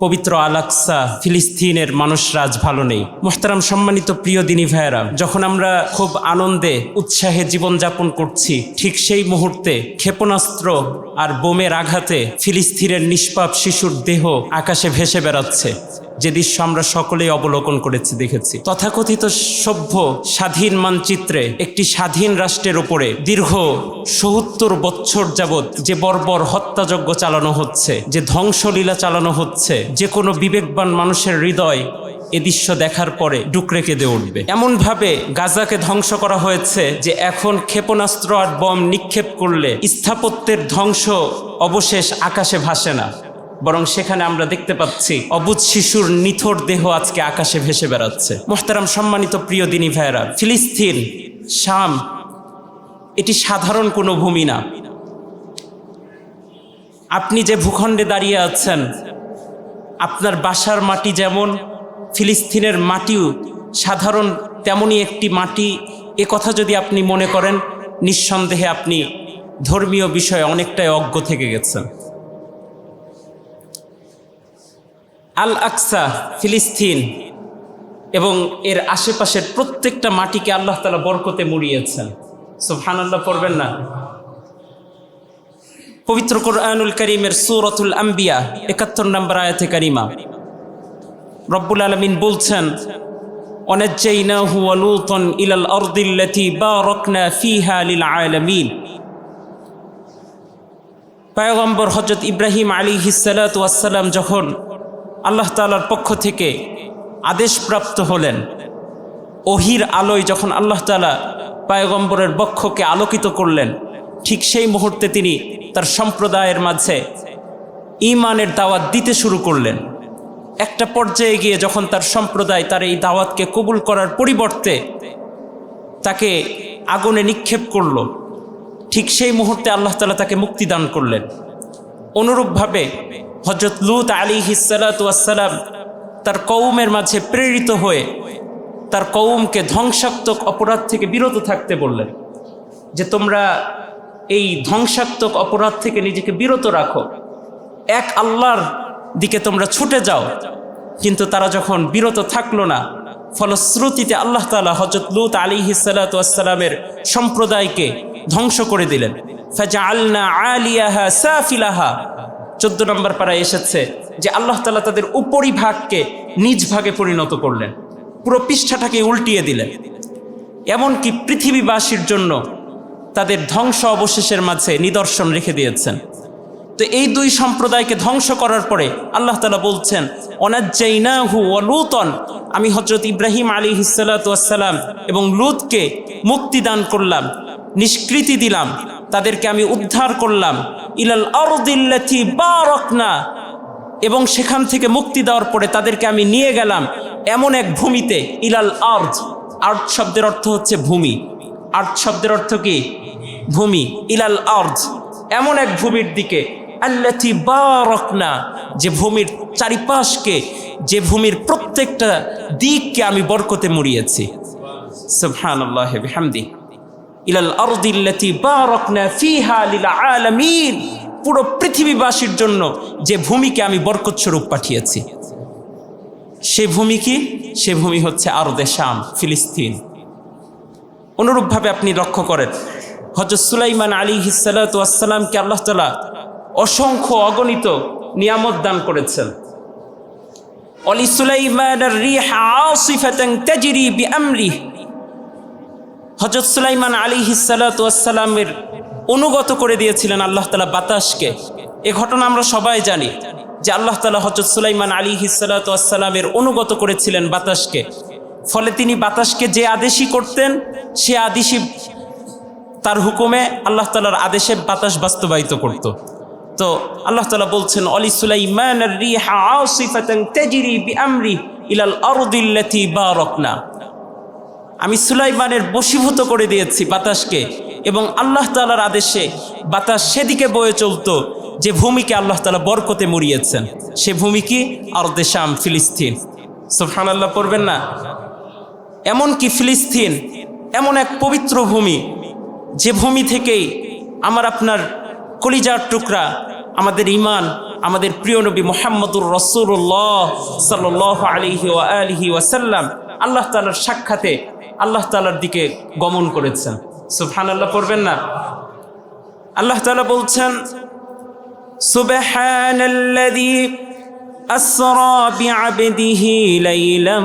পবিত্র আলাক্সা ফিলিস্তিনের মানুষরা আজ ভালো নেই। মোহতারাম সম্মানিত প্রিয় দিনী ভাইয়েরা, যখন আমরা খুব আনন্দে, উৎসাহে জীবনযাপন করছি, ঠিক সেই মুহূর্তে ক্ষেপণাস্ত্র আর বোমের আঘাতে ফিলিস্তিনের নিষ্পাপ শিশুর দেহ আকাশে ভেসে বেড়াচ্ছে। যে দৃশ্য আমরা সকলেই অবলোকন করেছি, দেখেছি। তথাকথিত সভ্য স্বাধীন মানচিত্রে একটি স্বাধীন রাষ্ট্রের উপরে দীর্ঘ সত্তর বছর যাবৎ যে বর্বর হত্যাযজ্ঞ চালানো হচ্ছে, যে ধ্বংসলীলা চালানো হচ্ছে, যে কোনো বিবেকবান মানুষের হৃদয় এ দৃশ্য দেখার পরে ডুকরে কেঁদে উঠবে। এমনভাবে গাজাকে ধ্বংস করা হয়েছে যে এখন ক্ষেপণাস্ত্র আর বম নিক্ষেপ করলে স্থাপত্যের ধ্বংস অবশেষ আকাশে ভাসে না। বরং সেখানে আমরা দেখতে পাচ্ছি অবুধ শিশুর নিথর দেহ আজকে আকাশে ভেসে বেড়াচ্ছে। মোহতারাম সম্মানিত প্রিয় দিনী ভাইয়েরা, ফিলিস্তিন, শাম, এটি সাধারণ কোনো ভূমি না। আপনি যে ভূখণ্ডে দাঁড়িয়ে আছেন, আপনার বাসার মাটি যেমন, ফিলিস্তিনের মাটিও সাধারণ তেমনই একটি মাটি। এ কথা যদি আপনি মনে করেন, নিঃসন্দেহে আপনি ধর্মীয় বিষয়ে অনেকটাই অজ্ঞ থেকে গেছেন। আল আকসা ফিলিস্তিন এবং এর আশেপাশের প্রত্যেকটা মাটিকে আল্লাহ তালা বরকতে মুড়িয়েছেন। সুবহান আল্লাহ পড়বেন না? পবিত্র কোরআনুল করিমের সুরতুল আম্বিয়া একাত্তর নম্বর আয়াতে কারিমা। রব্বুল আলমিন বলছেন ওয়া লূতান ইলাল আরদিল্লাতী বারাকনা ফীহা লিল আলামিন। পয়গম্বর হজরত ইব্রাহিম আলী হিসালাতাম যখন আল্লাহ তালার পক্ষ থেকে আদেশপ্রাপ্ত হলেন। ওহির আলোয় যখন আল্লাহ তালা পায়গম্বরের বক্ষকে আলোকিত করলেন, ঠিক সেই মুহূর্তে তিনি তার সম্প্রদায়ের মাঝে ইমানের দাওয়াত দিতে শুরু করলেন। একটা পর্যায়ে গিয়ে যখন তার সম্প্রদায় তার এই দাওয়াতকে কবুল করার পরিবর্তে তাকে আগুনে নিক্ষেপ করল, ঠিক সেই মুহূর্তে আল্লাহ তালা তাকে মুক্তি দান করলেন। অনুরূপভাবে হজরত লুত আলী হিসালাতাম তার কৌমের মাঝে প্রেরিত হয়ে তার কৌমকে ধ্বংসাত্মক অপরাধ থেকে বিরত থাকতে বললেন যে তোমরা এই ধ্বংসাত্মক অপরাধ থেকে নিজেকে বিরত রাখো। এক আল্লাহর দিকে তোমরা ছুটে যাও, কিন্তু তারা যখন বিরত থাকল না, ফলশ্রুতিতে আল্লাহ তালা হজরত লুত আলী হিসালাতামের সম্প্রদায়কে ধ্বংস করে দিলেন। ফাজা আলনা আলিয়াহা সাফিলাহা চোদ্দ নম্বর পাড়ায় এসেছে যে আল্লাহ তালা তাদের উপরিভাগকে নিজ ভাগে পরিণত করলেন। পুরো পৃষ্ঠাটাকে উল্টিয়ে দিলেন। এমনকি পৃথিবীবাসীর জন্য তাদের ধ্বংস অবশেষের মাঝে নিদর্শন রেখে দিয়েছেন। তো এই দুই সম্প্রদায়কে ধ্বংস করার পরে আল্লাহ তালা বলছেন, অনাজ্জাইনাহু ও লুতন। আমি হজরত ইব্রাহিম আলী হিসালাতাম এবং লুতকে মুক্তি দান করলাম। নিষ্কৃতি দিলাম, তাদেরকে আমি উদ্ধার করলাম। ইলাল অরদিল্লাথি বারকনা। এবং সেখান থেকে মুক্তি দেওয়ার পরে তাদেরকে আমি নিয়ে গেলাম এমন এক ভূমিতে, ইলাল আর্জ আর্থ শব্দের অর্থ হচ্ছে ভূমি। আর্থ শব্দের অর্থ কি? ভূমি। ইলাল আর্জ এমন এক ভূমির দিকে আল্লাথি বারকনা। যে ভূমির চারিপাশকে, যে ভূমির প্রত্যেকটা দিককে আমি বরকতে মুড়িয়েছি। সুবহানাল্লাহ, বিহামদি। ইলাল ফিহা পুরো পৃথিবীবাসীর জন্য যে ভূমিকে আমি বরকত স্বরূপ পাঠিয়েছি, সে ভূমি কি? সে ভূমি হচ্ছে আরদে শাম, ফিলিস্তিন। অনুরূপভাবে আপনি লক্ষ্য করেন হজরত সুলাইমান আলী হিসালাতামকে আল্লাহ তালা অসংখ্য অগণিত নিয়ামত দান করেছেন। অলি সুলাইমান রিহা আসিফাতান তাজরি বিআমরিহি হজরত সুলাইমান আলী হিসালাতামের অনুগত করে দিয়েছিলেন আল্লাহ তালা বাতাসকে। এ ঘটনা আমরা সবাই জানি যে আল্লাহ তালা হজরত সুলাইমান আলী হিসালাতামের অনুগত করেছিলেন বাতাসকে। ফলে তিনি বাতাসকে যে আদেশই করতেন, সে আদেশই তার হুকুমে আল্লাহ তালার আদেশে বাতাস বাস্তবায়িত করত। তো আল্লাহ তালা বলছেন, অলি সুলাইমান ইলাল বারাকনা। আমি সুলাইমানের বশীভূত করে দিয়েছি বাতাসকে এবং আল্লাহ তালার আদেশে বাতাস সেদিকে বয়ে চলতো, যে ভূমিকে আল্লাহ তালা বরকতে মরিয়েছেন সে ভূমি কি? আর দেশাম ফিলিস্তিন। সোফান আল্লাহ পড়বেন না? এমনকি ফিলিস্তিন? এমন এক পবিত্র ভূমি, যে ভূমি থেকেই আমার আপনার কলিজার টুকরা, আমাদের ইমান আমাদের প্রিয় নবী মোহাম্মদুর রসুল্লাহ সাল আলিহি আলহি ওয়াসাল্লাম, আল্লাহ তালার সাক্ষাতে আল্লাহ তালার দিকে গমন করেছেন সুফহান আল্লাহ পড়বেন না আল্লাহ তালা বলছেন سبحان الذي أسرى بعبده ليلا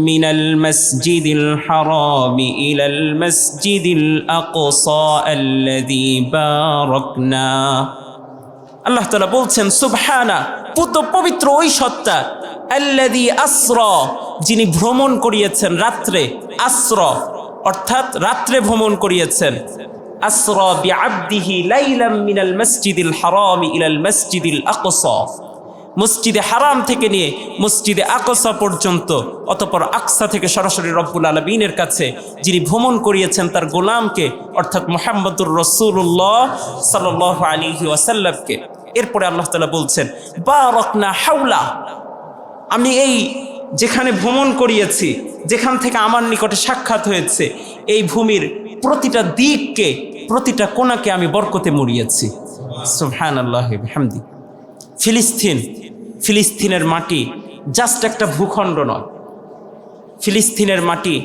من المسجد الحرام إلى المسجد الأقصى الذي باركنا আল্লাহ তালা বলছেন সুবহানা পুত পবিত্র ওই সত্তা আল্লাদি আশ্র যিনি ভ্রমণ করিয়েছেন রাত্রে আশ্র অর্থাৎ রাত্রে ভ্রমণ করিয়েছেন। আশ্র বিআবদিহি লাইলাম মিনাল মসজিদিল হারাম ইলাল মসজিদিল আকসা। মসজিদে হারাম থেকে নিয়ে মসজিদে আকসা পর্যন্ত, অতপর আকসা থেকে সরাসরি রব্বুল আলমিনের কাছে, যিনি ভ্রমণ করিয়েছেন তার গোলামকে, অর্থাৎ মোহাম্মদুর রসুল্লাহ সাল আলী ওয়াসাল্লামকে। এরপরে আল্লাহ তালা বলছেন বা রকনা হাউলা আমি এই যেখানে ভ্রমণ করিয়েছি, যেখান থেকে আমার নিকটে সাক্ষাৎ হয়েছে, এই ভূমির প্রতিটা দিককে, প্রতিটা কোনাকে আমি বরকতে মুড়িয়েছি। সুবহান আল্লাহ হামদি ফিলিস্তিন, ফিলিস্তিনের মাটি জাস্ট একটা ভূখণ্ড নয়। ফিলিস্তিনের মাটি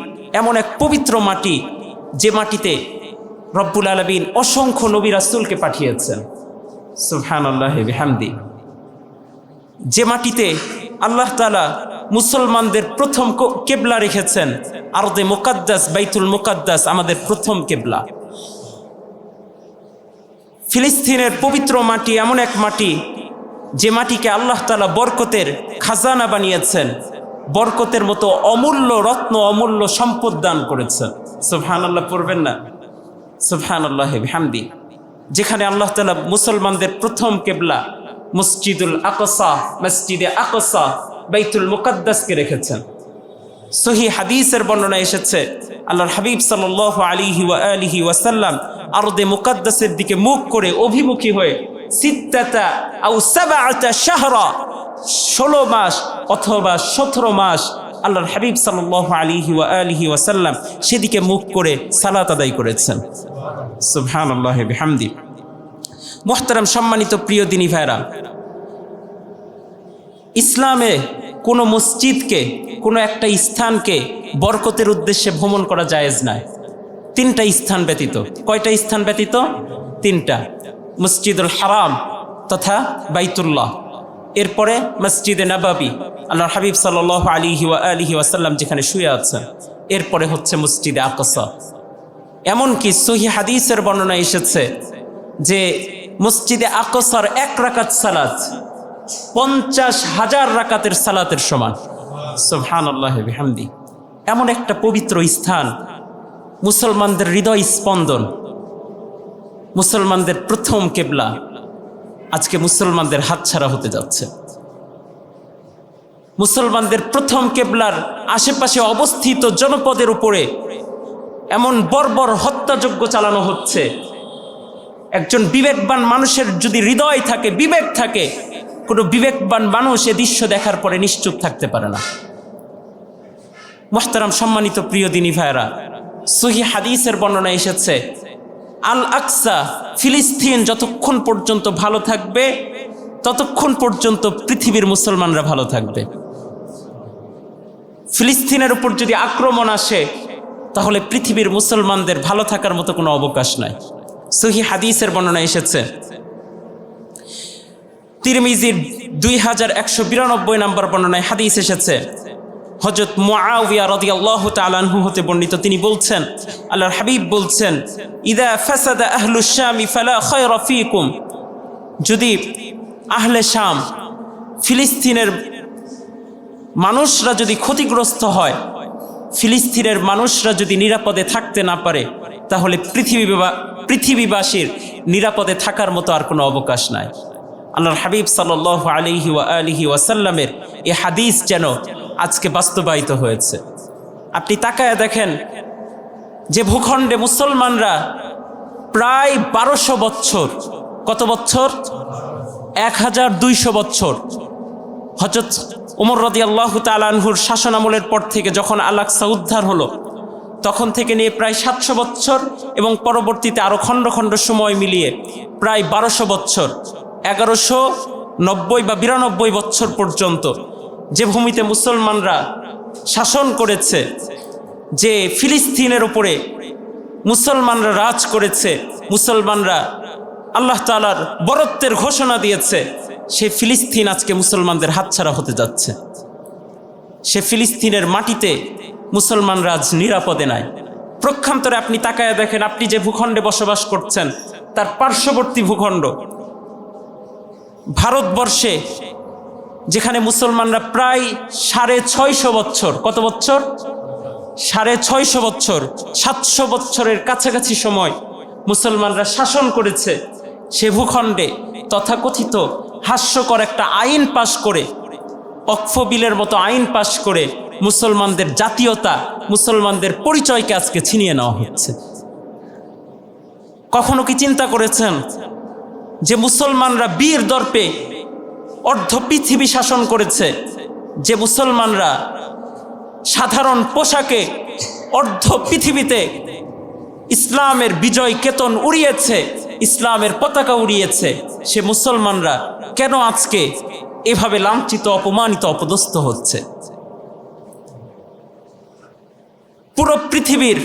এমন এক পবিত্র মাটি, যে মাটিতে রব্বুল আলবিন অসংখ্য নবী রাসুলকে পাঠিয়েছেন। সুবহান আল্লাহ হামদি যে মাটিতে আল্লাহ তালা মুসলমানদের প্রথম কেবলা রেখেছেন। আরদে মোকাদ্দাস, বাইতুল মোকাদ্দাস আমাদের প্রথম কেবলা। ফিলিস্তিনের পবিত্র মাটি এমন এক মাটি, যে মাটিকে আল্লাহ তালা বরকতের খাজানা বানিয়েছেন। বরকতের মতো অমূল্য রত্ন, অমূল্য সম্পদ দান করেছেন। সুফহান আল্লাহ পড়বেন না? সুফহান আল্লাহ হামদি যেখানে আল্লাহ তালা মুসলমানদের প্রথম কেবলা। মসজিদুল আকসা, মসজিদে আকসা বাইতুল মুকাদ্দাসকে রেখেছেন। সহি হাদিসের বর্ণনা এসেছে, আল্লাহর হাবিব সাল আলিহি ওয়া আলিহি ওয়াসাল্লাম আরদে মুকাদ্দাসের দিকে মুখ করে অভিমুখী হয়ে সিত্তাতা আউ সাবাআতা শাহরা, ষোলো মাস অথবা সতেরো মাস আল্লাহর হাবিব সাল আলিহি ওয়া আলিহি ওয়াসাল্লাম সেদিকে মুখ করে সালাত আদায় করেছেন। সুবহানাল্লাহ বিহামদি। মোহতারাম সম্মানিত প্রিয় দিনী ভাইরা ইসলামে কোনো মসজিদকে, কোনো একটা স্থানকে বরকতের উদ্দেশ্যে ভ্রমণ করা জায়েজ নয়। তিনটা স্থান ব্যতীত। কয়টা স্থান ব্যতীত? তিনটা। মসজিদুল হারাম তথা বাইতুল্লাহ। এরপরে মসজিদে নবাবি আল্লাহ হাবিব সাল আলিহি ওয়া আলিহি ওয়াসাল্লাম যেখানে শুয়ে আছেন, এরপরে হচ্ছে মসজিদে আকসা। এমনকি সহি হাদিসের বর্ণনা এসেছে যে মসজিদে আকসার এক রাকাত সালাত, পঞ্চাশ হাজার রাকাতের সালাতের সমান। সুবহান আল্লাহ বিহামদি। এমন একটা পবিত্র স্থান, মুসলমানদের হৃদয় স্পন্দন, মুসলমানদের প্রথম কেবলা, আজকে মুসলমানদের হাতছাড়া হতে যাচ্ছে। মুসলমানদের প্রথম কেবলার আশেপাশে অবস্থিত জনপদের উপরে এমন বর্বর হত্যাযজ্ঞ চালানো হচ্ছে। একজন বিবেকবান মানুষের যদি হৃদয় থাকে, বিবেক থাকে, কোনো বিবেকবান মানুষ এ দৃশ্য দেখার পরে নিশ্চুপ থাকতে পারে না। মোহতারাম, সম্মানিত প্রিয় দিনী ভাইরা সহি হাদিসের বর্ণনা এসেছে, আল আকসা, ফিলিস্তিন যতক্ষণ পর্যন্ত ভালো থাকবে, ততক্ষণ পর্যন্ত পৃথিবীর মুসলমানরা ভালো থাকবে। ফিলিস্তিনের উপর যদি আক্রমণ আসে, তাহলে পৃথিবীর মুসলমানদের ভালো থাকার মতো কোনো অবকাশ নাই। সহি হাদিসের বর্ণনা এসেছে। তিরমিজির দুই হাজার একশো বিরানব্বই নম্বর বর্ণনায় হাদিস এসেছে। হজরত মুআউইয়া রাদিয়াল্লাহু তাআলা আনহু হতে বর্ণিত, তিনি বলছেন, আল্লাহর হাবিব বলছেন, ইদা ফাসাদা আহলুশ শামি ফালা খায়রা ফীকুম। যদি আহলে শাম ফিলিস্তিনের মানুষরা যদি ক্ষতিগ্রস্ত হয়, ফিলিস্তিনের মানুষরা যদি নিরাপদে থাকতে না পারে তাহলে পৃথিবী পৃথিবীবাসীর নিরাপদে থাকার মতো আর কোনো অবকাশ নাই। আল্লাহর হাবিব সাল আলিহি ওয়া আলিহি ওয়াসাল্লামের এ হাদিস যেন আজকে বাস্তবায়িত হয়েছে। আপনি তাকায় দেখেন যে ভূখণ্ডে মুসলমানরা প্রায় বারোশো বছর কত বছর এক হাজার দুইশো বছর হজরত উমর রদি আল্লাহ তালানহুর শাসন আমলের পর থেকে যখন আলাক্সা উদ্ধার হলো তখন থেকে নিয়ে প্রায় সাতশো বছর এবং পরবর্তীতে আরও খণ্ড খণ্ড সময় মিলিয়ে প্রায় বারোশো বছর এগারোশো নব্বই বা বিরানব্বই বছর পর্যন্ত যে ভূমিতে মুসলমানরা শাসন করেছে, যে ফিলিস্তিনের ওপরে মুসলমানরা রাজ করেছে, মুসলমানরা আল্লাহ তালার বরত্বের ঘোষণা দিয়েছে, সে ফিলিস্তিন আজকে মুসলমানদের হাতছাড়া হতে যাচ্ছে। সে ফিলিস্তিনের মাটিতে মুসলমানরা আজ নিরাপদে নাই। প্রক্ষান্তরে আপনি তাকায় দেখেন, আপনি যে ভূখণ্ডে বসবাস করছেন, তার পার্শ্ববর্তী ভূখণ্ড। ভারতবর্ষে, যেখানে মুসলমানরা প্রায় সাড়ে ছয়শো বছর কত বছর সাড়ে ছয়শো বছর সাতশো বছরের কাছাকাছি সময় মুসলমানরা শাসন করেছে সে ভূখণ্ডে। তথাকথিত হাস্যকর একটা আইন পাশ করে অক্ফ বিলের মতো আইন পাশ করে মুসলমানদের জাতীয়তা, মুসলমানদের পরিচয়কে আজকে ছিনিয়ে নেওয়া হচ্ছে। কখনো কি চিন্তা করেছেন যে মুসলমানরা বীর দর্পে অর্ধ পৃথিবী শাসন করেছে, যে মুসলমানরা সাধারণ পোশাকে অর্ধ পৃথিবীতে ইসলামের বিজয় কেতন উড়িয়েছে, ইসলামের পতাকা উড়িয়েছে, সে মুসলমানরা কেন আজকে এভাবে লাঞ্ছিত, অপমানিত, অপদস্থ হচ্ছে? পুরো পৃথিবীর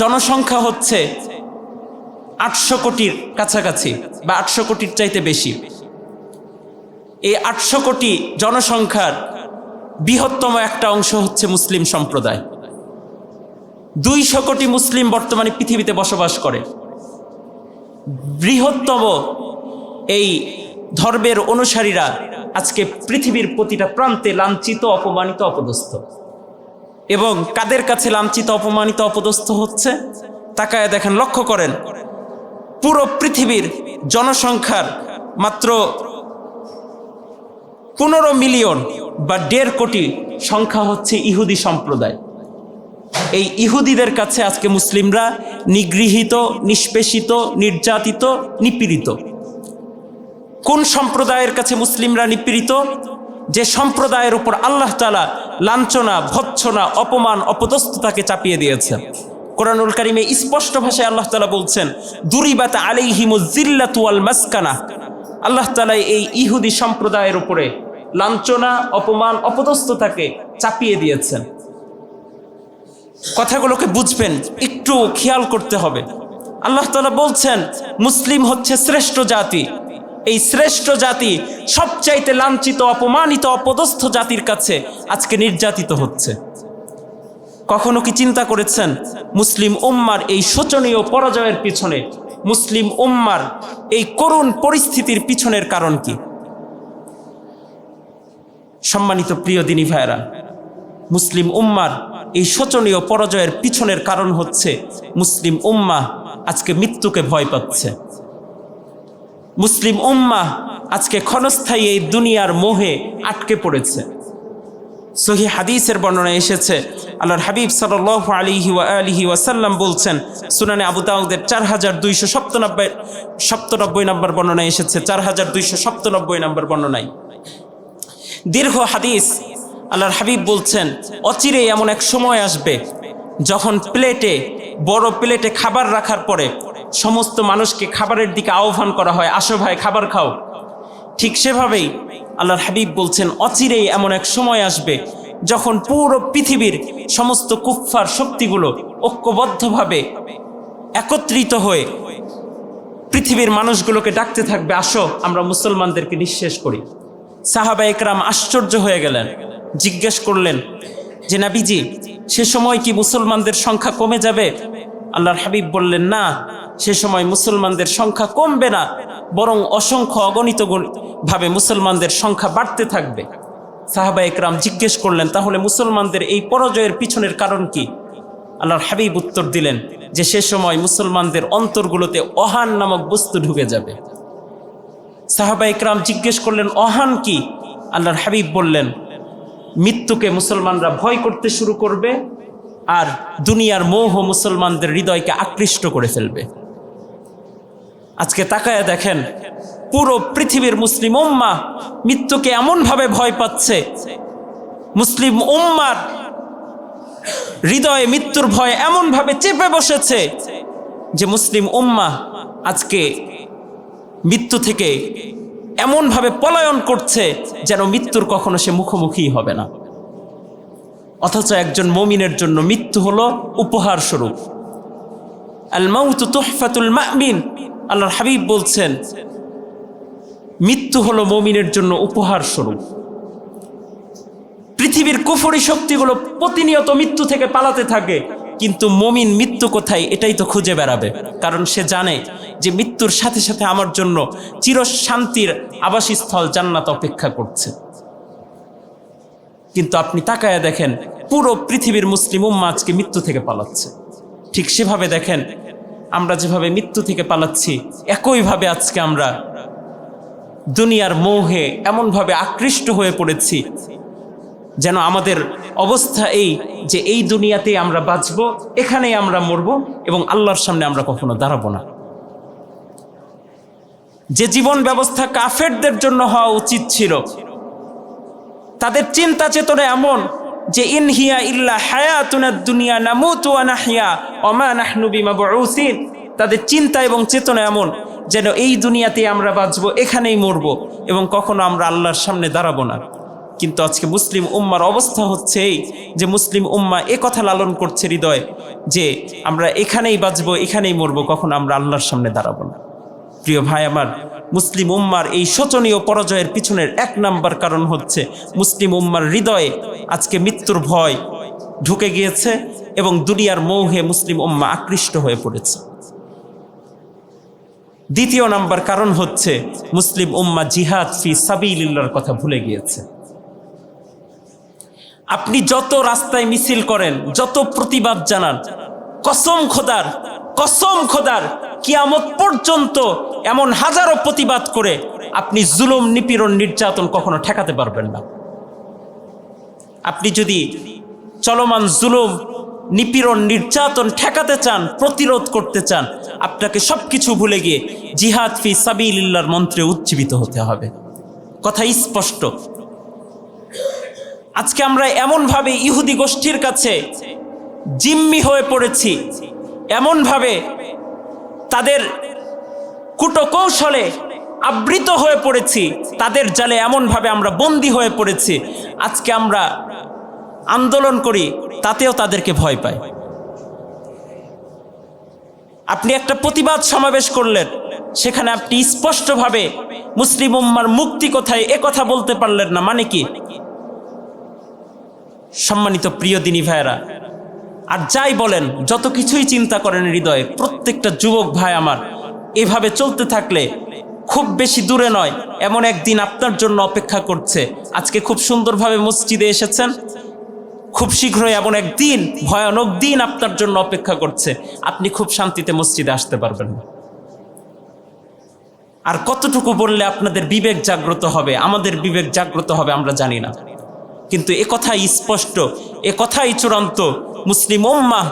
জনসংখ্যা হচ্ছে আটশো কোটির কাছাকাছি বা আটশো কোটির চাইতে বেশি। এই আটশো কোটি জনসংখ্যার বৃহত্তম একটা অংশ হচ্ছে মুসলিম সম্প্রদায়। দুইশো কোটি মুসলিম বর্তমানে পৃথিবীতে বসবাস করে। বৃহত্তম এই ধর্মের অনুসারীরা আজকে পৃথিবীর প্রতিটা প্রান্তে লাঞ্ছিত, অপমানিত, অপদস্থ। এবং কাদের কাছে লাঞ্ছিত, অপমানিত, অপদস্থ হচ্ছে, তাকায় দেখেন, লক্ষ্য করেন, পুরো পৃথিবীর জনসংখ্যার মাত্র পনেরো মিলিয়ন বা দেড় কোটি সংখ্যা হচ্ছে ইহুদি সম্প্রদায়। এই ইহুদিদের কাছে আজকে মুসলিমরা নিগৃহীত, নিষ্পেষিত, নির্যাতিত, নিপীড়িত। কোন সম্প্রদায়ের কাছে মুসলিমরা নিপীড়িত? যে সম্প্রদায়ের উপর আল্লাহ তালা লাঞ্ছনা, ভৎসনা, অপমান, অপদস্থতাকে চাপিয়ে দিয়েছে। কোরআনুল কারিমে স্পষ্ট ভাষায় আল্লাহ তালা বলছেন, দুরিবাত আলাইহিমুজিল্লাতুয়াল মাসকানা। আল্লাহ তালা এই ইহুদি সম্প্রদায়ের উপরে লাঞ্ছনা, অপমান, অপদস্থতাকে চাপিয়ে দিয়েছেন। কথাগুলোকে বুঝবেন, একটু খেয়াল করতে হবে। আল্লাহ তালা বলছেন, মুসলিম হচ্ছে শ্রেষ্ঠ জাতি। এই শ্রেষ্ঠ জাতি সবচাইতে লাঞ্ছিত, অপমানিত, অপদস্থ জাতির কাছে আজকে নির্যাতিত হচ্ছে। কখনো কি চিন্তা করেছেন মুসলিম উম্মার এই শোচনীয় পরাজয়ের পিছনে? মুসলিম উম্মার এই করুণ পরিস্থিতির পিছনের কারণ কি? সম্মানিত প্রিয় দিনী ভাইরা মুসলিম উম্মার এই শোচনীয় পরাজয়ের পিছনের কারণ হচ্ছে মুসলিম উম্মা আজকে মৃত্যুকে ভয় পাচ্ছে। মুসলিম উম্মা আজকে ক্ষণস্থায়ী এই দুনিয়ার মোহে আটকে পড়েছে। সহি হাদিসের বর্ণনা এসেছে, আল্লাহর হাবিব সাল আলিহি আলিহি ওয়াসাল্লাম বলছেন, সুনানে আবু দাউদের চার হাজার দুইশো সপ্তানব্বই সপ্তানব্বই নম্বর বর্ণনায় এসেছে, চার হাজার দুইশো সপ্তানব্বই নম্বর বর্ণনায়। দীর্ঘ হাদিস, আল্লাহর হাবিব বলছেন অচিরে এমন এক সময় আসবে যখন প্লেটে, বড় প্লেটে খাবার রাখার পরে সমস্ত মানুষকে খাবারের দিকে আহ্বান করা হয়, আসো ভাই, খাবার খাও। ঠিক সেভাবেই আল্লাহর হাবিব বলছেন, অচিরেই এমন এক সময় আসবে যখন পুরো পৃথিবীর সমস্ত কুফফার শক্তিগুলো ঐক্যবদ্ধভাবে একত্রিত হয়ে পৃথিবীর মানুষগুলোকে ডাকতে থাকবে, আসো, আমরা মুসলমানদেরকে নিঃশেষ করি। সাহাবা একরাম আশ্চর্য হয়ে গেলেন। জিজ্ঞেস করলেন যে, নাবিজি সে সময় কি মুসলমানদের সংখ্যা কমে যাবে? আল্লাহর হাবিব বললেন, না, সে সময় মুসলমানদের সংখ্যা কমবে না, বরং অসংখ্য অগণিত গণ- ভাবে মুসলমানদের সংখ্যা বাড়তে থাকবে। সাহাবা একরাম জিজ্ঞেস করলেন, তাহলে মুসলমানদের এই পরাজয়ের পিছনের কারণ কি? আল্লাহর হাবিব উত্তর দিলেন, যে সে সময় মুসলমানদের অন্তরগুলোতে অহান নামক বস্তু ঢুকে যাবে। সাহাবা ইকরাম জিজ্ঞেস করলেন, অহান কি? আল্লাহর হাবিব বললেন মৃত্যুকে মুসলমানরা ভয় করতে শুরু করবে আর দুনিয়ার মোহ মুসলমানদের হৃদয়কে আকৃষ্ট করে ফেলবে। আজকে তাকায় দেখেন, পুরো পৃথিবীর মুসলিম উম্মা মৃত্যুকে এমনভাবে ভয় পাচ্ছে। মুসলিম উম্মার হৃদয়ে মৃত্যুর ভয় এমনভাবে চেপে বসেছে যে মুসলিম উম্মা আজকে মৃত্যু থেকে এমনভাবে পলায়ন করছে যেন মৃত্যুর কখনো সে মুখোমুখি হবে না। অথচ একজন মমিনের জন্য মৃত্যু হলো উপহার স্বরূপ। আল মাউতু তুহফাতুল মামিন, আল্লাহর হাবিব বলছেন, মৃত্যু হলো মমিনের জন্য উপহার স্বরূপ। পৃথিবীর কুফরি শক্তিগুলো প্রতিনিয়ত মৃত্যু থেকে পালাতে থাকে। কিন্তু মমিন মৃত্যু কোথায় এটাই তো খুঁজে বেড়াবে। কারণ সে জানে যে মৃত্যুর সাথে সাথে আমার জন্য চির শান্তির আবাসস্থল জান্নাত অপেক্ষা করছে। কিন্তু আপনি তাকায়া দেখেন, পুরো পৃথিবীর মুসলিম উম্মা আজকে মৃত্যু থেকে পালাচ্ছে। ঠিক সেভাবে দেখেন, আমরা যেভাবে মৃত্যু থেকে পালাচ্ছি, একইভাবে আজকে আমরা দুনিয়ার মোহে এমনভাবে আকৃষ্ট হয়ে পড়েছি যেন আমাদের অবস্থা এই যে এই দুনিয়াতে আমরা বাঁচব, এখানেই আমরা মরব এবং আল্লাহর সামনে আমরা কখনো দাঁড়াবো না। যে জীবন ব্যবস্থা কাফেরদের জন্য হওয়া উচিত ছিল, তাদের চিন্তা চেতনা এমন যে ইনহিয়া ইল্লা হায়াতুনাদ দুনিয়া নামুতু ওয়া নাহইয়া ওমা নাহনু বিমাবউসিন। তাদের চিন্তা এবং চেতনা এমন যেন, এই দুনিয়াতে আমরা বাঁচবো, এখানেই মরব এবং কখনো আমরা আল্লাহর সামনে দাঁড়াবো না। কিন্তু আজকে মুসলিম উম্মার অবস্থা হচ্ছে এই যে মুসলিম উম্মা এ কথা লালন করছে হৃদয় যে আমরা এখানেই বাঁচবো, এখানেই মরবো, কখনো আমরা আল্লাহর সামনে দাঁড়াবো না। প্রিয় ভাই আমার, মুসলিম উম্মার এই শোচনীয় পরাজয়ের পিছনের এক নাম্বার কারণ হচ্ছে মুসলিম উম্মার হৃদয়ে আজকে মৃত্যুর ভয় ঢুকে গিয়েছে এবং দুনিয়ার মৌহে মুসলিম উম্মা আকৃষ্ট হয়ে পড়েছে। দ্বিতীয় নাম্বার কারণ হচ্ছে মুসলিম উম্মা জিহাদ ফি সাবিলিল্লার কথা ভুলে গিয়েছে। আপনি যত রাস্তায় মিছিল করেন, যত প্রতিবাদ জানান, কসম খোদার কসম খোদার, কিয়ামত পর্যন্ত এমন হাজারো প্রতিবাদ করে আপনি জুলুম, নিপীড়ন, নির্যাতন কখনো ঠেকাতে পারবেন না। আপনি যদি চলমান জুলুম, নিপীড়ন, নির্যাতন ঠেকাতে চান, প্রতিরোধ করতে চান, আপনাকে সবকিছু ভুলে গিয়ে জিহাদ ফি সাবিলিল্লার মন্ত্রে উজ্জীবিত হতে হবে। কথা স্পষ্ট। আজকে আমরা এমনভাবে ইহুদি গোষ্ঠীর কাছে জিম্মি হয়ে পড়েছি। এমনভাবে তাদের কুটকৌশলে আবৃত হয়ে পড়েছি। তাদের জালে এমনভাবে আমরা বন্দি হয়ে পড়েছি। আজকে আমরা আন্দোলন করি, তাতেও তাদেরকে ভয় পাই। আপনি একটা প্রতিবাদ সমাবেশ করলেন, সেখানে আপনি স্পষ্টভাবে মুসলিম উম্মার মুক্তি কোথায় এ কথা বলতে পারলেন না মানে কি? সম্মানিত প্রিয় দিনী ভাইয়েরা, আর যাই বলেন, যত কিছুই চিন্তা করেন হৃদয়ে, প্রত্যেকটা যুবক ভাই আমার, এভাবে চলতে থাকলে খুব বেশি দূরে নয়, এমন একদিন আপনার জন্য অপেক্ষা করছে। আজকে খুব সুন্দরভাবে মসজিদে এসেছেন। খুব শীঘ্রই এমন একদিন, ভয়ানক দিন আপনার জন্য অপেক্ষা করছে। আপনি খুব শান্তিতে মসজিদে আসতে পারবেন না। আর কতটুকু বললে আপনাদের বিবেক জাগ্রত হবে, আমাদের বিবেক জাগ্রত হবে আমরা জানি না। কিন্তু এ কথাই স্পষ্ট, এ কথাই চূড়ান্ত। মুসলিম উম্মাহ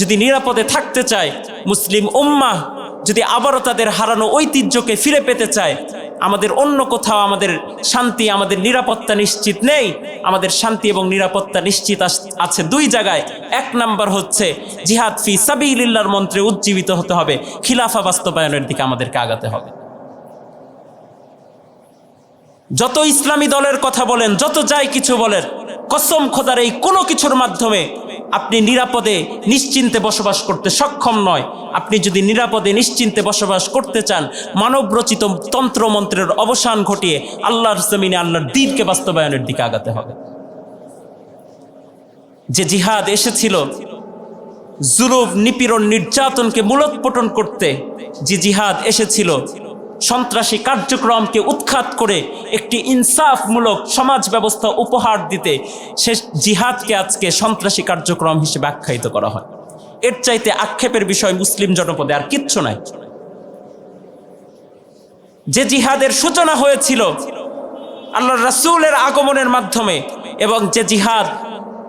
যদি নিরাপদে থাকতে চায়, মুসলিম উম্মাহ যদি আবারও তাদের হারানো ঐতিহ্যকে ফিরে পেতে চায়, আমাদের অন্য কোথাও আমাদের শান্তি, আমাদের নিরাপত্তা নিশ্চিত নেই। আমাদের শান্তি এবং নিরাপত্তা নিশ্চিত আছে দুই জায়গায়। এক নাম্বার হচ্ছে, জিহাদ ফি সাবিলিল্লাহর মন্ত্রে উজ্জীবিত হতে হবে। খিলাফা বাস্তবায়নের দিকে আমাদেরকে আগাতে হবে। যত ইসলামী দলের কথা বলেন, যত যাই কিছু বলেন, কসম খোদার এই কোনো কিছুর মাধ্যমে আপনি নিরাপদে, নিশ্চিন্তে বসবাস করতে সক্ষম নয়। আপনি যদি নিরাপদে, নিশ্চিন্তে বসবাস করতে চান, মানবরচিত তন্ত্রমন্ত্রের অবসান ঘটিয়ে আল্লাহর জমিনে আল্লাহর দিনকে বাস্তবায়নের দিকে আগাতে হবে। যে জিহাদ এসেছিল, জুলুম, নিপীড়ন, নির্যাতনকে মূলোৎপটন করতে যে জিহাদ এসেছিল সন্ত্রাসী কার্যক্রমকে উৎখাত করে একটি ইনসাফমূলক সমাজ ব্যবস্থা উপহার দিতে সে জিহাদকে আজকে সন্ত্রাসী কার্যক্রম হিসেবে আখ্যায়িত করা হয়। এর চাইতে আক্ষেপের বিষয় মুসলিম জনপদে আর কিচ্ছু নাই। যে জিহাদের সূচনা হয়েছিল আল্লাহ রাসূলের আগমনের মাধ্যমে এবং যে জিহাদ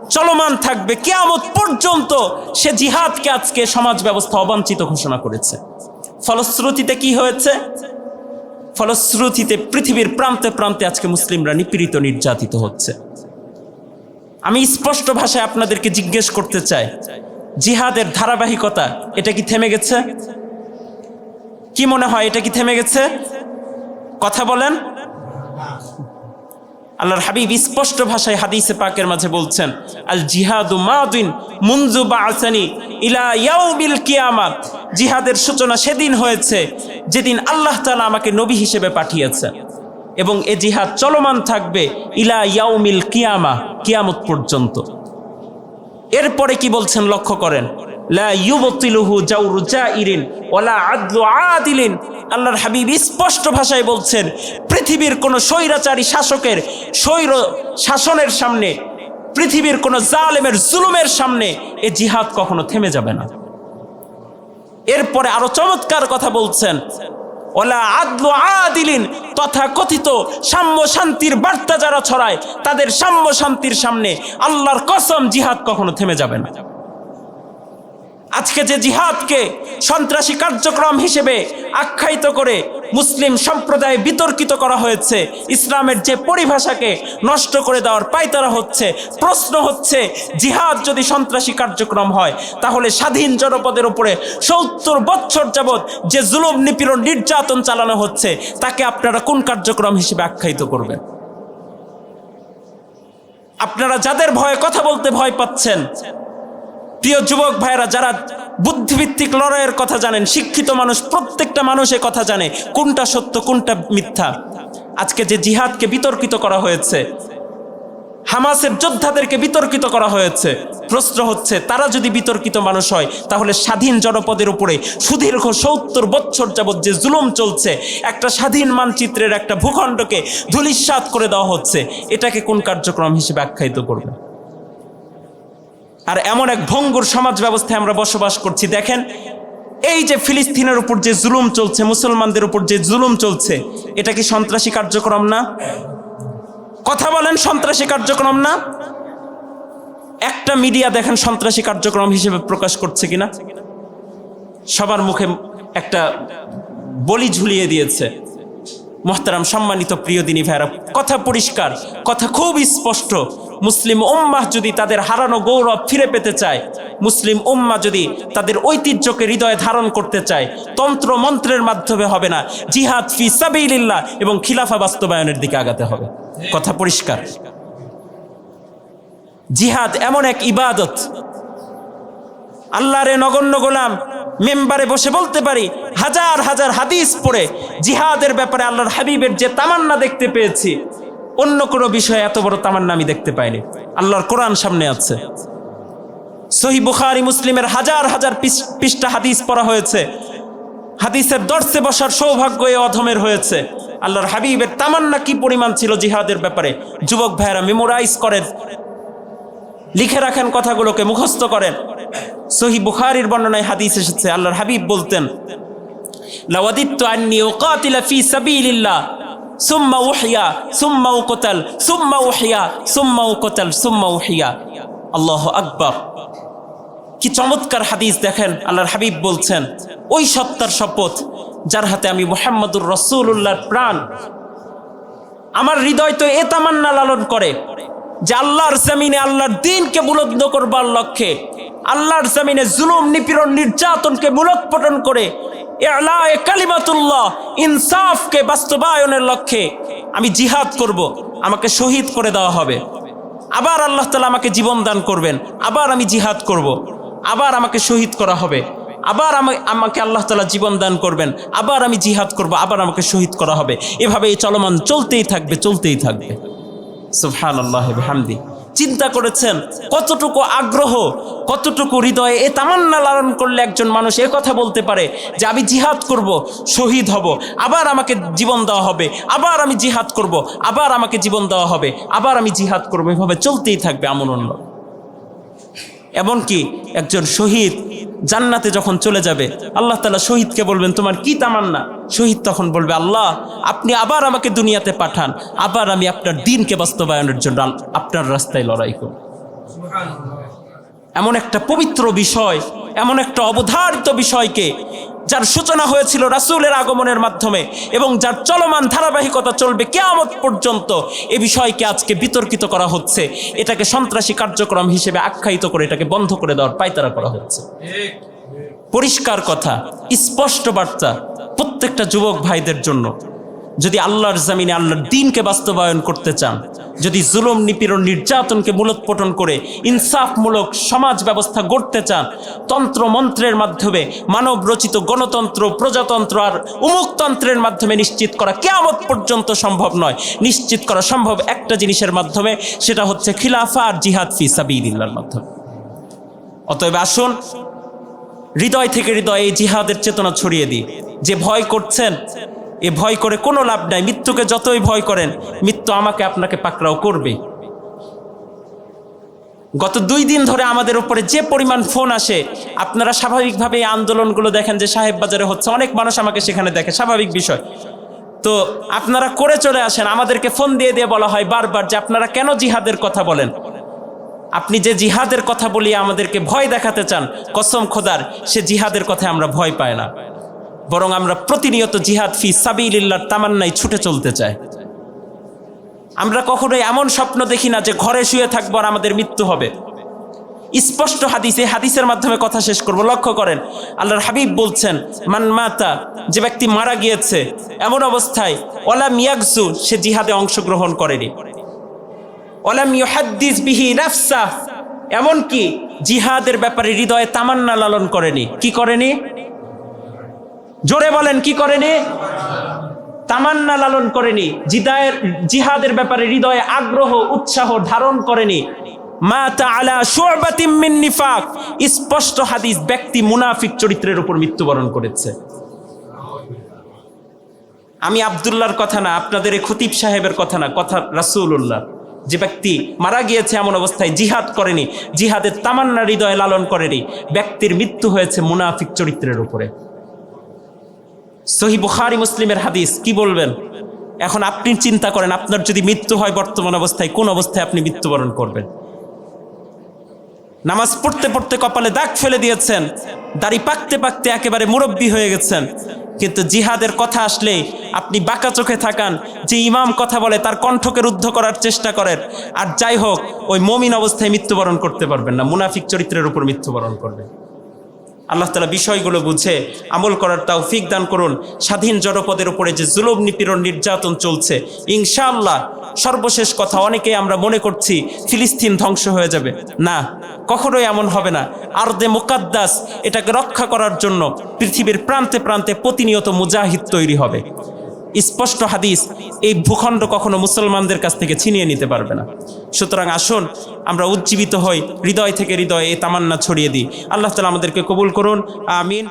চলমান থাকবে কেয়ামত পর্যন্ত সে জিহাদকে আজকে সমাজ ব্যবস্থা অবাঞ্ছিত ঘোষণা করেছে। ফলশ্রুতিতে কি হয়েছে? ফলশ্রুতিতে পৃথিবীর প্রান্তে প্রান্তে আজকে মুসলিমরা নিপীড়িত, নির্যাতিত হচ্ছে। আমি স্পষ্ট ভাষায় আপনাদেরকে জিজ্ঞেস করতে চাই, জিহাদের ধারাবাহিকতা, এটা কি থেমে গেছে? কি মনে হয় এটা কি থেমে গেছে? কথা বলেন। আল্লাহর হাবিব স্পষ্ট ভাষায় হাদিসে পাকের মাঝে বলছেন, আল জিহাদু মাদিন মুনজু বাআসানি ইলা ইয়াউমিল কিয়ামাত। জিহাদের সূচনা সেদিন হয়েছে যেদিন আল্লাহ তাআলা আমাকে নবী হিসেবে পাঠিয়েছেন। এবং এ জিহাদ চলমান থাকবে ইলা ইয়াউমিল কিয়ামা, কিয়ামত পর্যন্ত। এরপরে কি বলছেন লক্ষ্য করেন? আল্লাহর হাবিব স্পষ্ট ভাষায় বলছেন, পৃথিবীর কোন স্বৈরাচারী শাসকের স্বৈর শাসনের সামনে, পৃথিবীর কোন জালেমের জুলুমের সামনে এ জিহাদ কখনো থেমে যাবে না। এরপরে আরও চমৎকার কথা বলছেন ওলা আদলু আদিলিন তথা কথিত সাম্য শান্তির বার্তা যারা ছড়ায়, তাদের সাম্য শান্তির সামনে আল্লাহর কসম জিহাদ কখনো থেমে যাবে না। আজকে যে জিহাদকে সন্ত্রাসী কার্যক্রম হিসেবে আখ্যায়িত করে মুসলিম সম্প্রদায় বিতর্কিত করা হয়েছে, ইসলামের যে পরিভাষাকে নষ্ট করে দেওয়ার পায়তারা হচ্ছে, প্রশ্ন হচ্ছে, জিহাদ যদি সন্ত্রাসী কার্যক্রম হয়, তাহলে স্বাধীন জনপদের উপরে সত্তর বছর যাবৎ যে জুলুম নিপীড়ন নির্যাতন চালানো হচ্ছে, তাকে আপনারা কোন কার্যক্রম হিসেবে আখ্যায়িত করবেন? আপনারা যাদের ভয়ে কথা বলতে ভয় পাচ্ছেন প্রিয় যুবক ভাইরা যারা বুদ্ধিভিত্তিক লড়াইয়ের কথা জানেন, শিক্ষিত মানুষ, প্রত্যেকটা মানুষ এ কথা জানে, কোনটা সত্য, কোনটা মিথ্যা। আজকে যে জিহাদকে বিতর্কিত করা হয়েছে, হামাসের যোদ্ধাদেরকে বিতর্কিত করা হয়েছে, প্রশ্ন হচ্ছে, তারা যদি বিতর্কিত মানুষ হয়, তাহলে স্বাধীন জনপদের উপরে সুদীর্ঘ সত্তর বছর যাবৎ যে জুলুম চলছে, একটা স্বাধীন মানচিত্রের একটা ভূখণ্ডকে ধুলিস্বাদ করে দেওয়া হচ্ছে। এটাকে কোন কার্যক্রম হিসেবে আখ্যায়িত করবে? আর এমন এক ভঙ্গুর সমাজ ব্যবস্থায় আমরা বসবাস করছি। দেখেন, এই যে ফিলিস্তিনের উপর যে জুলুম চলছে, মুসলমানদের উপর যে জুলুম চলছে, এটা কি সন্ত্রাসী কার্যক্রম না? কথা বলেন, সন্ত্রাসী কার্যক্রম না? একটা মিডিয়া দেখেন, সন্ত্রাসী কার্যক্রম হিসেবে প্রকাশ করছে কিনা? সবার মুখে একটা বলি ঝুলিয়ে দিয়েছে। মোহতারাম, সম্মানিত প্রিয় দিনী ভাইরা কথা পরিষ্কার, কথা খুব স্পষ্ট। মুসলিম উম্মাহ যদি তাদের হারানো গৌরব ফিরে পেতে চায়, মুসলিম উম্মা যদি তাদের ঐতিহ্যকে হৃদয়ে ধারণ করতে চায়, তন্ত্র মন্ত্রের মাধ্যমে হবে না, জিহাদ ফি সাবিলিল্লাহ এবং খিলাফা বাস্তবায়নের দিকে আগাতে হবে। কথা পরিষ্কার। জিহাদ এমন এক ইবাদত। আল্লাহরে নগণ্য গোলাম, মেম্বারে বসে বলতে পারি, হাজার হাজার হাদিস পড়ে, জিহাদের ব্যাপারে আল্লাহর হাবিবের যে তামান্না দেখতে পেয়েছি অন্য কোনো বিষয়ে এত বড় তামান্না আমি দেখতে পাইনি। আল্লাহর কোরআন সামনে আছে। সহি বুখারি মুসলিমের হাজার হাজার পৃষ্ঠা হাদিস পড়া হয়েছে। হাদিসের দর্শে বসার সৌভাগ্য এ অধমের হয়েছে। আল্লাহর হাবিবের তামান্না কি পরিমাণ ছিল জিহাদের ব্যাপারে? যুবক ভাইয়েরা মেমোরাইজ করেন। লিখে রাখেন কথাগুলোকে মুখস্থ করেন। সহি বুখারির বর্ণনায় হাদিস এসেছে, আল্লাহর হাবিব বলতেন, লাওয়াদিত্তু আন্নি উকাতিলা ফি সাবিলিল্লাহ। সুম্মা উহিয়া, সুম্মা উকতাল, সুম্মা উহিয়া, সুম্মা উকতাল, সুম্মা উহিয়া। আল্লাহু আকবার। কি চমৎকার হাদিস দেখেন, আল্লাহর হাবিব বলছেন, ওই সত্তার শপথ যার হাতে আমি মোহাম্মদুর রসুল্লাহর প্রাণ। আমার হৃদয় তো এ তামান্না লালন করে যে আল্লাহর জমিনে আল্লাহর দিনকে বুলন্দ করবার লক্ষ্যে, আল্লাহর জমিনে জুলুম, নিপীড়ন, নির্যাতনকে মূলোৎপটন করে এলায়ে কালিমাতুল্লাহ, ইনসাফকে বাস্তবায়নের লক্ষ্যে আমি জিহাদ করব, আমাকে শহীদ করে দেওয়া হবে। আবার আল্লাহ তালা আমাকে জীবন দান করবেন, আবার আমি জিহাদ করব। আবার আমাকে শহীদ করা হবে, আবার আমা- আমাকে আল্লাহ তালা জীবন দান করবেন, আবার আমি জিহাদ করব, আবার আমাকে শহীদ করা হবে। এভাবে এই চলমান চলতেই থাকবে চলতেই থাকবে। সুফহান আল্লাহ হামদি চিন্তা করেছেন, কতটুকু আগ্রহ, কতটুকু হৃদয়ে এ তামান্না লালন করলে একজন মানুষ এ কথা বলতে পারে যে আমি জিহাদ করব, শহীদ হব, আবার আমাকে জীবন দেওয়া হবে, আবার আমি জিহাদ করব, আবার আমাকে জীবন দেওয়া হবে, আবার আমি জিহাদ করব। এভাবে চলতেই থাকবে অন্য। এমনকি একজন শহীদ জান্নাতে যখন চলে যাবে, আল্লাহ তালা শহীদকে বলবেন, তোমার কি তামান্না? শহীদ তখন বলবে, আল্লাহ, আপনি আবার আমাকে দুনিয়াতে পাঠান, আবার আমি আপনার দিনকে বাস্তবায়নের জন্য আপনার রাস্তায় লড়াই করব। এমন একটা পবিত্র বিষয়, এমন একটা অবধারিত বিষয়কে যার সূচনা হয়েছিল রাসূলের আগমনের মাধ্যমে এবং যার চলমান ধারাবাহিকতা চলবে কেয়ামত পর্যন্ত, এ বিষয়কে আজকে বিতর্কিত করা হচ্ছে। এটাকে সন্ত্রাসী কার্যক্রম হিসেবে আখ্যায়িত করে এটাকে বন্ধ করে দেওয়ার পায়তারা করা হচ্ছে। পরিষ্কার কথা, স্পষ্ট বার্তা প্রত্যেকটা যুবক ভাইদের জন্য। যদি আল্লাহর জামিনে আল্লাহর দিনকে বাস্তবায়ন করতে চান যদি জুলুম, নিপীড়ন, নির্যাতনকে মূলোৎপটন করে ইনসাফমূলক সমাজ ব্যবস্থা গড়তে চান তন্ত্র মন্ত্রের মাধ্যমে মানব রচিত গণতন্ত্র, প্রজাতন্ত্র আর উমুকতন্ত্রের মাধ্যমে নিশ্চিত করা কেয়ামত পর্যন্ত সম্ভব নয়। নিশ্চিত করা সম্ভব একটা জিনিসের মাধ্যমে, সেটা হচ্ছে খিলাফা আর জিহাদ ফি সাবিলিল্লাহর মাধ্যমে। অতএব আসুন, হৃদয় থেকে হৃদয় এই জিহাদের চেতনা ছড়িয়ে দিই। যে ভয় করছেন এ ভয় করে কোনো লাভ নাই। মৃত্যুকে যতই ভয় করেন, মৃত্যু আমাকে, আপনাকে পাকড়াও করবে। গত দুই দিন ধরে আমাদের উপরে যে পরিমাণ ফোন আসে, আপনারা স্বাভাবিকভাবে এই আন্দোলনগুলো দেখেন যে সাহেব বাজারে হচ্ছে। অনেক মানুষ আমাকে সেখানে দেখে, স্বাভাবিক বিষয়। তো আপনারা করে চলে আসেন। আমাদেরকে ফোন দিয়ে দিয়ে বলা হয় বারবার যে আপনারা কেন জিহাদের কথা বলেন? আপনি যে জিহাদের কথা বলিয়ে আমাদেরকে ভয় দেখাতে চান, কসম খোদার, সে জিহাদের কথায় আমরা ভয় পাই না। বরং আমরা প্রতিনিয়ত জিহাদ ফি সাবিলিল্লার তামান্নায় ছুটে চলতে চাই। আমরা কখনোই এমন স্বপ্ন দেখি না যে ঘরে শুয়ে থাকব আর আমাদের মৃত্যু হবে। স্পষ্ট হাদিস এই হাদিসের মাধ্যমে কথা শেষ করব। লক্ষ্য করেন, আল্লাহর হাবিব বলছেন, মান মাতা, যে ব্যক্তি মারা গিয়েছে, এমন অবস্থায় ওলা মিয়াকসু সে জিহাদে অংশগ্রহণ করেনি। ওলাম ইউহাদ্দিস বিহি নাফসা, এমনকি জিহাদের ব্যাপারে হৃদয়ে তামান্না লালন করেনি। কি করেনি? জোরে বলেন, কি করেনি? তামান্না লালন করেনি, জিদায়ের, জিহাদের ব্যাপারে হৃদয়ে আগ্রহ, উৎসাহ ধারণ করেনি। স্পষ্ট হাদিস, ব্যক্তি মুনাফিক চরিত্রের উপর মৃত্যুবরণ করেছে। আমি আবদুল্লাহর কথা না, আপনাদের খতিব সাহেবের কথা না, কথা রাসূলুল্লাহ। যে ব্যক্তি মারা গিয়েছে এমন অবস্থায় জিহাদ করেনি, জিহাদের তামান্না হৃদয়ে লালন করেনি, ব্যক্তির মৃত্যু হয়েছে মুনাফিক চরিত্রের উপরে। সহি বুখারি মুসলিমের হাদিস, কি বলবেন? এখন আপনি চিন্তা করেন, আপনার যদি মৃত্যু হয় বর্তমান অবস্থায়, কোন অবস্থায় আপনি মৃত্যুবরণ করবেন? নামাজ পড়তে পড়তে কপালে দাগ ফেলে দিয়েছেন, দাড়ি পাকতে পাকতে একেবারে মুরব্বী হয়ে গেছেন, কিন্তু জিহাদের কথা আসলে আপনি বাঁকা চোখে থাকান, যে ইমাম কথা বলে তার কণ্ঠকে রুদ্ধ করার চেষ্টা করেন, আর যাই হোক, ওই মমিন অবস্থায় মৃত্যুবরণ করতে পারবেন না, মুনাফিক চরিত্রের উপর মৃত্যুবরণ করবেন। আল্লাহ তালা বিষয়গুলো বুঝে আমল করার তাও ফিক দান করুন। স্বাধীন জনপদের উপরে যে জুলুম, নিপীড়ন, নির্যাতন চলছে, ইনশাআল্লাহ সর্বশেষ কথা অনেকেই আমরা মনে করছি ফিলিস্তিন ধ্বংস হয়ে যাবে। না, কখনোই এমন হবে না। আর দে মুকাদ্দাস এটাকে রক্ষা করার জন্য পৃথিবীর প্রান্তে প্রান্তে প্রতিনিয়ত মুজাহিদ তৈরি হবে। স্পষ্ট হাদিস, এই ভূখণ্ড কখনো মুসলমানদের কাছ থেকে ছিনিয়ে নিতে পারবে না। সুতরাং আসুন, আমরা উজ্জীবিত হই, হৃদয় থেকে হৃদয়ে এই তামান্না ছড়িয়ে দিই। আল্লাহ তালা আমাদেরকে কবুল করুন, আমিন।